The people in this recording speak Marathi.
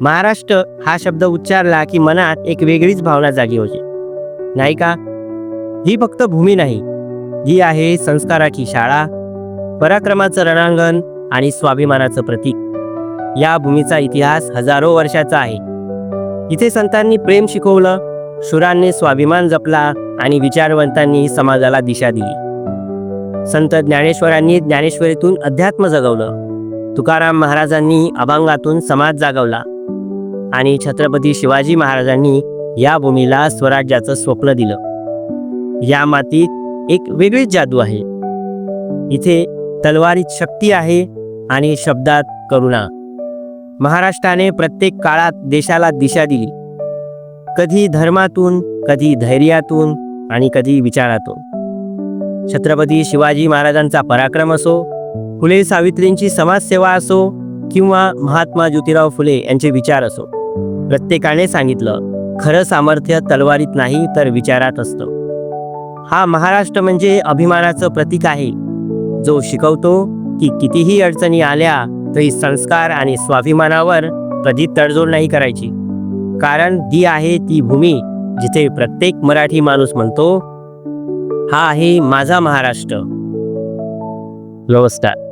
महाराष्ट्र हा शब्द उच्चारला की मनात एक वेगळीच भावना जागी होते. नाही का? ही फक्त भूमी नाही. ही आहे संस्काराची शाळा पराक्रमाचं रणांगण आणि स्वाभिमानाचं प्रतीक. या भूमीचा इतिहास हजारो वर्षाचा आहे. इथे संतांनी प्रेम शिकवलं शुरांनी स्वाभिमान जपला आणि विचारवंतांनी समाजाला दिशा दिली. संत ज्ञानेश्वरांनी ज्ञानेश्वरीतून अध्यात्म जगवलं. तुकाराम महाराजांनी अभंगातून समाज जागवला. आणि छत्रपती शिवाजी महाराजांनी या भूमीला स्वराज्याचं स्वप्न दिलं. या मातीत एक वेगळीच जादू आहे. इथे तलवारीत शक्ती आहे आणि शब्दात करुणा. महाराष्ट्राने प्रत्येक काळात देशाला दिशा दिली. कधी धर्मातून कधी धैर्यातून आणि कधी विचारातून. छत्रपती शिवाजी महाराजांचा पराक्रम असो फुले सावित्रींची समाजसेवा असो किंवा महात्मा ज्योतिराव फुले यांचे विचार असो प्रत्येकाने सांगितलं खरं सामर्थ्य तलवारीत नाही तर विचारात असतं. हा महाराष्ट्र म्हणजे अभिमानाचं प्रतीक आहे. जो शिकवतो की कितीही अडचणी आल्या तरी संस्कार आणि स्वाभिमानावर कधी तडजोड नाही करायची. कारण ती आहे ती भूमी जिथे प्रत्येक मराठी माणूस म्हणतो हा आहे माझा महाराष्ट्र. नमस्कार.